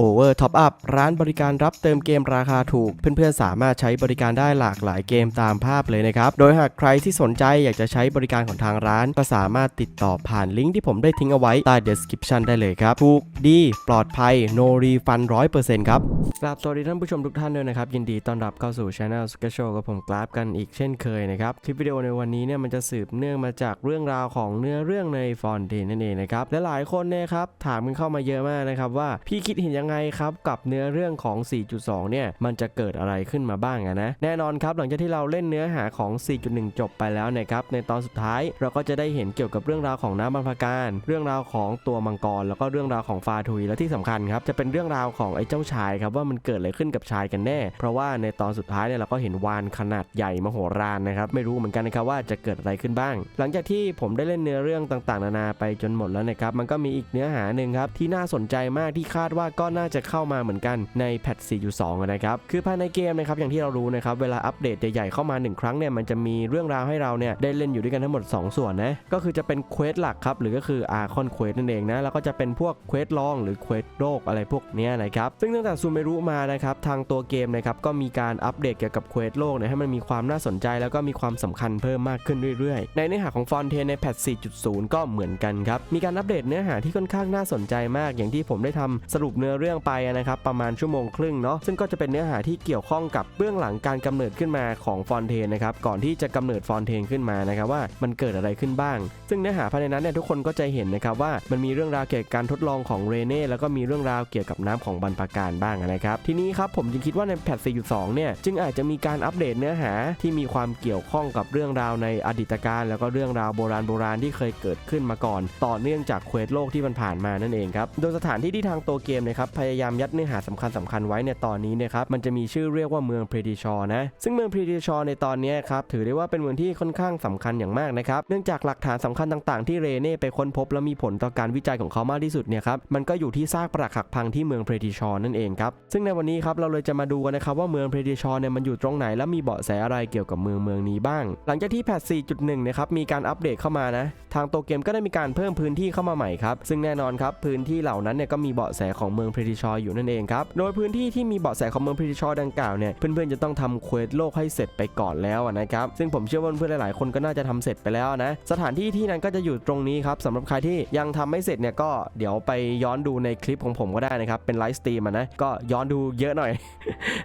Over Top Up ร้านบริการรับเติมเกมราคาถูก เพื่อนๆ สามารถใช้บริการได้หลากหลายเกมตามภาพเลยนะครับ โดยหากใครที่สนใจอยากจะใช้บริการของทางร้าน ก็สามารถติดต่อผ่านลิงก์ที่ผมได้ทิ้งเอาไว้ใต้ description ได้เลยครับ ถูกดี ปลอดภัย no refund 100%ครับกราบสวัสดีท่านผู้ชมทุกท่านด้วยนะครับ ยินดีต้อนรับเข้าสู่ Channel s k a Show กับผมกราฟกันอีกเช่นเคยนะครับ คลิปวิดีโอในวันนี้เนี่ยมันจะสืบเนื่องมาจากเรื่องราวของเนื้อเรื่องในฟอนเทนนั่นเองนะครับและหลายคนเนี่ยครับถามกันเข้ามาเยอะมากนะครับว่าพี่คิดเห็นยังไงครับกับเนื้อเรื่องของ 4.2 เนี่ยมันจะเกิดอะไรขึ้นมาบ้างนะแน่นอนครับหลังจากที่เราเล่นเนื้อหาของ 4.1 จบไปแล้วนะครับในตอนสุดท้ายเราก็จะได้เห็นเกี่ยวกับเรื่องราวของน้ำบรรพการ เรื่องราวของตัวมังกร แล้วก็เรื่องราวของฟาทุยและที่สำคัญครับจะเป็นเรื่องราวของไอ้เจ้าชายครับว่ามันเกิดอะไรขึ้นกับชายกันแน่ เพราะว่าในตอนสุดท้ายเนี่ยเราก็เห็นวานขนาดใหญ่มโหฬารนะครับไม่รู้เหมือนกันนะครับว่าจะเกิดอะไรขึ้นบ้าง หลังจากที่ผมได้เล่นเนื้อเรื่องต่างๆ นานาไปจนหมดแล้วนะครับมันก็มีอีกเนื้อหาหนึ่งครับที่น่าสนใจมากที่คาดว่าก็น่าจะเข้ามาเหมือนกันในแพท4.2นะครับคือภายในเกมนะครับอย่างที่เรารู้นะครับเวลาอัปเดตใหญ่ๆเข้ามาหนึ่งครั้งเนี่ยมันจะมีเรื่องราวให้เราเนี่ยได้เล่นอยู่ด้วยกันทั้งหมด 2 ส่วนนะก็คือจะเป็นเควสหลักครับหรือก็คืออาร์คอนเควสนั่นเองนะแล้วก็จะเป็นพวกเควสลองหรือเควสโลกอะไรพวกนี้นะครับซึ่งตั้งแต่ซูเมรุมานะครับทางตัวเกมนะครับก็มีการอัปเดตเกี่ยวกับเควสโลกเนี่ยให้มันมีความน่าสนใจแล้วก็มีความสำคัญเพิ่มมากขึ้นเรื่อยๆ ในเนื้อหาของฟอนเทนในแพท4.0 ก็เหมือนกันครับมีการอัปเดตเนื้อหาที่ค่อนข้างน่าสนใจมาก อย่างที่ผมได้ทำสรุปเนื้อเรื่องไปนะครับประมาณชั่วโมงครึ่งเนาะซึ่งก็จะเป็นเนื้อหาที่เกี่ยวข้องกับเบื้องหลังการกำเนิดขึ้นมาของฟอนเทนนะครับก่อนที่จะกำเนิดฟอนเทนขึ้นมานะครับว่ามันเกิดอะไรขึ้นบ้าง ซึ่งเนื้อหาภายในนั้นเนี่ยทุกคนก็จะเห็นนะครับว่ามันมีเรื่องราวเกี่ยวกับการทดลองของเรเน่แล้วก็มีเรื่องราวเกี่ยวกับน้ำของบรรพการบ้างนะครับทีนี้ครับผมจึงคิดว่าในแพท4.2เนี่ยจึงอาจจะมีการอัปเดตเนื้อหาที่มีความเกี่ยวข้องกับเรื่องราวในอดีตการ แล้วก็เรื่องราวโบราณโบราณที่เคยเกิดขึ้นมาก่อน ต่อเนื่องจากเควสโลกที่มันผ่านมานั่นเองครับโดยสถานที่ที่ทางตัวเกมนะครับพยายามยัดเนื้อหาสำคัญสำคัญไว้ในตอนนี้นะครับมันจะมีชื่อเรียกว่าเมืองเพรดิชอนะซึ่งเมืองเพรดิชอในตอนนี้ครับถือได้ว่าเป็นเมืองที่ค่อนข้างสำคัญอย่างมากนะครับเนื่องจากหลักฐานสำคัญต่างๆ ที่เรเน่ไปค้นพบและมีผลต่อการวิจัยของเขามากที่สุดเนี่ยครับมันก็อยู่ที่ซากปรักหักพังที่เมืองเพรดิชอนั่นเองครับซึ่งในวันนี้ครับเราเลยจะมาดูกันนะครับว่าเมืองเพรดิชอเนี่ยมันอยู่ตรงไหนและมีเบาะแสอะไรเกี่ยวกับเมืองเมืองนี้บ้าง หลังจากที่แพท4.1นะครับมีการอัปเดตเข้ามานะทางตัวเกมก็ได้มีการเพิ่มพื้นที่เข้ามาใหม่ครับซึ่งแน่นอนครับพื้นที่เหล่านั้นเนี่ยก็มีเบาะแสของเมืองเพรดิชออยู่นั่นเองครับ โดยพื้นที่ที่มีเบาะแสของเมืองเพรดิชอร์ดังกล่าวเนี่ยเพื่อนๆจะต้องทำเควสโลกให้เสร็จไปก่อนแล้วนะครับซึ่งผมเชื่อว่าเพื่อนๆหลายๆคนก็น่าจะทำเสร็จไปแล้วนะสถานที่ที่นั้นก็จะอยู่ตรงนี้ครับสำหรับใครที่ยังทำไม่เสร็จเนี่ยก็เดี๋ยวไปย้อนดูในคลิปของผมก็ได้นะครับเป็นไลฟ์สตรีมอะนะก็ย้อนดูเยอะหน่อย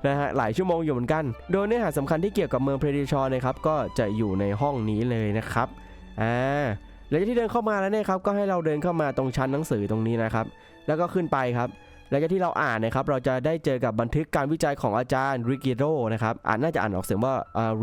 นะฮะหลายชั่วโมงอยู่เหมือนกัน โดยเนื้อหาสำคัญที่เกี่ยวกับเมืองเพรดิชอนะครับก็จะอยู่ในห้องนี้เลยนะครับอ่าหลังจากที่เดินเข้ามาแล้วเนี่ยครับก็ให้เราเดินเข้ามาตรงชั้นหนังสือตรงนี้นะครับแล้วก็ขึ้นไปครับ หลังจากที่เราอ่านนะครับเราจะได้เจอกับบันทึกการวิจัยของอาจารย์ริเกโรนะครับอ่านน่าจะอ่านออกเสียงว่า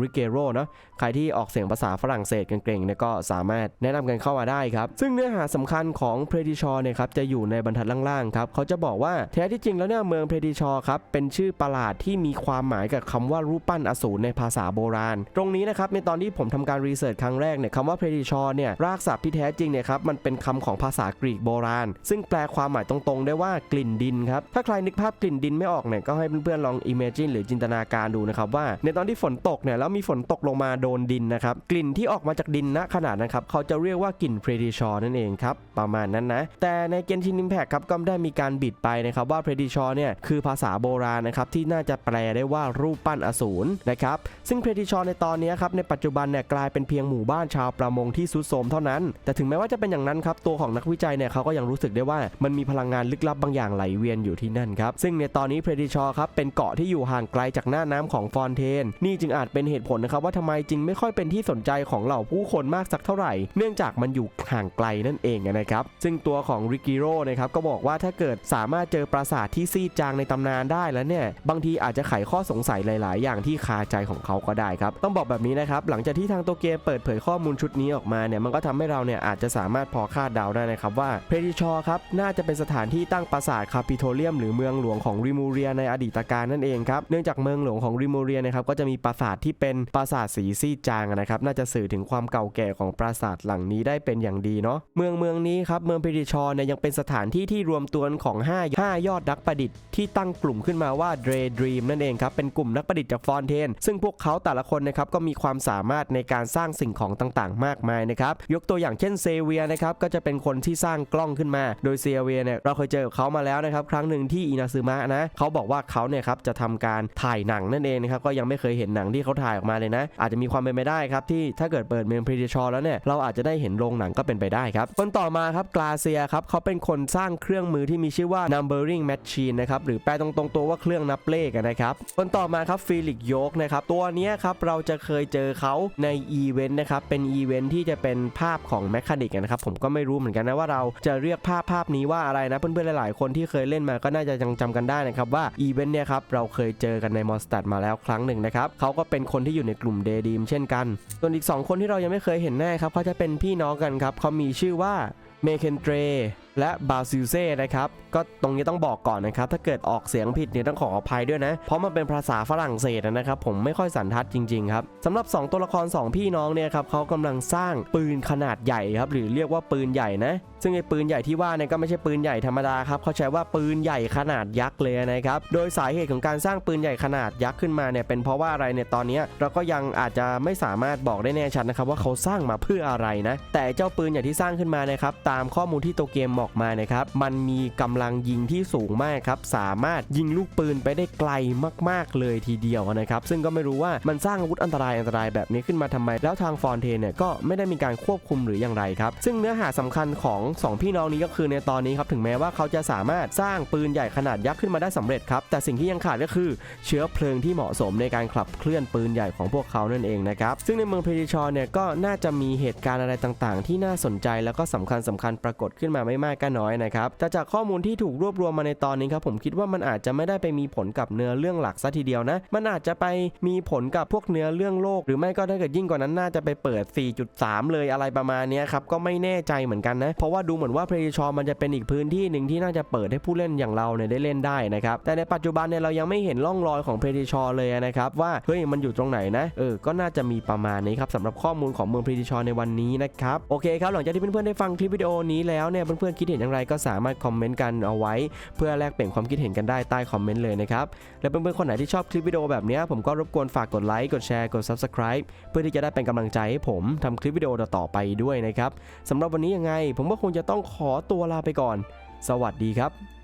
ริเกโรเนาะใครที่ออกเสียงภาษาฝรั่งเศสเก่งๆเนี่ยก็สามารถแนะนำกันเข้ามาได้ครับซึ่งเนื้อหาสำคัญของเพรดิชอเนี่ยครับจะอยู่ในบรรทัดล่างๆครับเขาจะบอกว่าแท้ที่จริงแล้วเนี่ยเมืองเพรดิชอครับเป็นชื่อประหลาดที่มีความหมายกับคำว่ารูปปั้นอสูรในภาษาโบราณ ตรงนี้นะครับในตอนที่ผมทำการรีเสิร์ชครั้งแรกเนี่ยคำว่าเพรดิชอเนี่ยรากศัพท์ที่แท้จริงเนี่ยครับมันเป็นคำของภาษากรีกโบราณ ซึ่งแปลความหมายตรงๆ ได้ว่ากลิ่นดินครับ ถ้าใครนึกภาพกลิ่นดินไม่ออกเนี่ยก็ให้เพื่อนๆลอง imagine หรือจินตนาการดูนะครับว่าในตอนที่ฝนตกเนี่ยแล้วมีฝนตกลงมาโดนดินนะครับกลิ่นที่ออกมาจากดินณขนาดนั้นครับเขาจะเรียกว่ากลิ่นเพรดิชอร์นั่นเองครับประมาณนั้นนะแต่ในเกนชิน i ิมแพคครับก็ได้มีการบิดไปนะครับว่าเพรดิชอร์เนี่ยคือภาษาโบราณนะครับที่น่าจะแปลได้ว่ารูปปั้นอสูรนะครับซึ่งเพรดิชอร์ในตอนนี้ครับในปัจจุบันเนี่ยกลายเป็นเพียงหมู่บ้านชาวประมงที่ซุดโทมเท่านั้น แต่ถึงแม้ว่าจะเป็นอย่างนั้นครับตัวของนักวิจัยเนี่ยเขาก็ยังรู้สึกได้ว่ามันมีพลังงานลึกลับบางอย่างไหลเวยนอยู่ที่นั่นครับ ซึ่งในตอนนี้เพรดิชอครับเป็นเกาะที่อยู่ห่างไกลจากหน้าน้ำของฟอนเทน นี่จึงอาจเป็นเหตุผลนะครับว่าทำไมจึงไม่ค่อยเป็นที่สนใจของเหล่าผู้คนมากสักเท่าไหร่ เนื่องจากมันอยู่ห่างไกลนั่นเองนะครับ ซึ่งตัวของริกิโร่นะครับก็บอกว่าถ้าเกิดสามารถเจอปราสาทที่ซีดจางในตำนานได้แล้วเนี่ย บางทีอาจจะไขข้อสงสัยหลาย ๆ อย่างที่คาใจของเขาก็ได้ครับ ต้องบอกแบบนี้นะครับ หลังจากที่ทางโตัวเกมเปิดเผยข้อมูลชุดนี้ออกมาเนี่ย มันก็ทำให้เราเนี่ยอาจจะสามารถพอคาดเดาได้นะครับว่าเพรดิชอครับน่าจะเป็นสถานที่ตั้งปราสาทคาปิโทเลียมหรือเมืองหลวงของริมูเรียในอดีตการนั่นเองครับ เนื่องจากเมืองหลวงของริมูเรียนะครับก็จะมีปราสาทที่เป็นปราสาทสีซีจางนะครับน่าจะสื่อถึงความเก่าแก่ของปราสาทหลังนี้ได้เป็นอย่างดีเนาะเมืองเมืองนี้ครับเมืองเพริชอร์เนี่ยยังเป็นสถานที่ที่รวมตัวของ5 5ยอดนักประดิษฐ์ที่ตั้งกลุ่มขึ้นมาว่า Dre Dream นั่นเองครับเป็นกลุ่มนักประดิษฐ์จากฟอนเทน ซึ่งพวกเขาแต่ละคนนะครับก็มีความสามารถในการสร้างสิ่งของต่างๆ มากมายนะครับยกตัวอย่างเช่นเซเวียนะครับก็จะเป็นคนที่สร้างกล้องขึ้นมา โดยเซเวียเนี่ยเราเคยเจอกับเขามาแล้วนะครับครับครั้งหนึ่งที่อินาซึมะนะเขาบอกว่าเขาเนี่ยครับจะทำการถ่ายหนังนั่นเองนะครับก็ยังไม่เคยเห็นหนังที่เขาถ่ายออกมาเลยนะ อาจจะมีความเป็นไปได้ครับที่ถ้าเกิดเปิดเมมพรีชอแล้วเนี่ยเราอาจจะได้เห็นโรงหนังก็เป็นไปได้ครับคนต่อมาครับกลาเซียครับเขาเป็นคนสร้างเครื่องมือที่มีชื่อว่า numbering machine นะครับหรือแปลตรงๆตัวว่าเครื่องนับเลขนะครับคนต่อมาครับฟิลิกโยกนะครับตัวนี้ครับเราจะเคยเจอเขาในอีเวนต์นะครับเป็นอีเวนต์ที่จะเป็นภาพของแมคานิกนะครับผมก็ไม่รู้เหมือนกันนะว่าเราจะเรียกภาพภาพนี้ว่าอะไรนะเพื่อนๆหลายๆคนที่เคยเลนมาก็น่าจะยังจำกันได้นะครับว่าอีเวนต์เนี่ยครับเราเคยเจอกันในมอนสตัดมาแล้วครั้งหนึ่งนะครับเขาก็เป็นคนที่อยู่ในกลุ่มเดดีมเช่นกัน ส่วนอีก 2 คนที่เรายังไม่เคยเห็นแน่ครับเขาจะเป็นพี่น้องกันครับเขามีชื่อว่าเมเคนเทร และบาซิลเซ่นะครับก็ตรงนี้ต้องบอกก่อนนะครับ ถ้าเกิดออกเสียงผิดเนี่ยต้องขออภัยด้วยนะ เพราะมันเป็นภาษาฝรั่งเศสนะครับ ผมไม่ค่อยสันทัดจริงๆครับสำหรับ 2 ตัวละคร 2 พี่น้องเนี่ยครับเขากำลังสร้างปืนขนาดใหญ่ครับหรือเรียกว่าปืนใหญ่นะ ซึ่งไอ้ปืนใหญ่ที่ว่าเนี่ยก็ไม่ใช่ปืนใหญ่ธรรมดาครับเขาใช้ว่าปืนใหญ่ขนาดยักษ์เลยนะครับโดยสาเหตุของการสร้างปืนใหญ่ขนาดยักษ์ขึ้นมาเนี่ยเป็นเพราะว่าอะไรเนี่ยตอนนี้เราก็ยังอาจจะไม่สามารถบอกได้แน่ชัดนะครับว่าเขาสร้างมาเพื่ออะไรนะแต่เจ้าปืนใหญ่ที่สร้างขึ้นมานะครับตามข้อมูลที่ตัวเกมบอกมานะครับ มันมีกำลังยิงที่สูงมากครับ สามารถยิงลูกปืนไปได้ไกลมาก ๆ เลยทีเดียวนะครับ ซึ่งก็ไม่รู้ว่ามันสร้างอาวุธอันตรายอันตรายแบบนี้ขึ้นมาทำไม แล้วทางฟอนเทนเนี่ยก็ไม่ได้มีการควบคุมหรืออย่างไรครับ ซึ่งเนื้อหาสำคัญของสองพี่น้องนี้ก็คือในตอนนี้ครับ ถึงแม้ว่าเขาจะสามารถสร้างปืนใหญ่ขนาดยักษ์ขึ้นมาได้สำเร็จครับ แต่สิ่งที่ยังขาดก็คือเชื้อเพลิงที่เหมาะสมในการขับเคลื่อนปืนใหญ่ของพวกเขานั่นเองนะครับ ซึ่งในเมืองเพริชอร์เนี่ยก็น่าจะมีเหตุการณ์อะไรต่างๆ ที่น่าสนใจแล้วก็สำคัญสำคัญปรากฏขึ้นมาไม่มากก็น้อยนะครับแต่จากข้อมูลที่ถูกรวบรวมมาในตอนนี้ครับผมคิดว่ามันอาจจะไม่ได้ไปมีผลกับเนื้อเรื่องหลักซะทีเดียวนะ มันอาจจะไปมีผลกับพวกเนื้อเรื่องโลก หรือไม่ก็ถ้าเกิดยิ่งกว่านั้นน่าจะไปเปิด 4.3 เลยอะไรประมาณนี้ครับก็ไม่แน่ใจเหมือนกันนะ เพราะว่าดูเหมือนว่าเพลย์ชอมันจะเป็นอีกพื้นที่หนึ่งที่น่าจะเปิดให้ผู้เล่นอย่างเราเนี่ยได้เล่นได้นะครับแต่ในปัจจุบันเนี่ยเรายังไม่เห็นร่องรอยของเพลย์ชอเลยนะครับว่าเฮ้ยมันอยู่ตรงไหนนะเออก็น่าจะมีประมาณนี้ครับสำหรับข้อมูลของเมืองเพลย์ชอในวันนี้นะครับโอเคครับหลังจากที่เพื่อนๆได้ฟังคลิปวิดีโอนี้แล้วเนี่ยเพื่อนๆคิดเห็นอย่างไรก็สามารถคอมเมนต์กันเอาไว้ เพื่อแลกเปลี่ยนความคิดเห็นกันได้ใต้คอมเมนต์เลยนะครับและเพื่อนๆคนไหนที่ชอบคลิปวิดีโอแบบนี้ผมก็รบกวนฝากกดไลค์กดแชร์กด Subscribe เพื่อที่จะได้เป็นกำลังใจให้ผมทำคลิปวิดีโอต่อไปด้วยนะครับสำหรับวันนี้ยังไง ผมก็คงจะต้องขอตัวลาไปก่อน สวัสดีครับ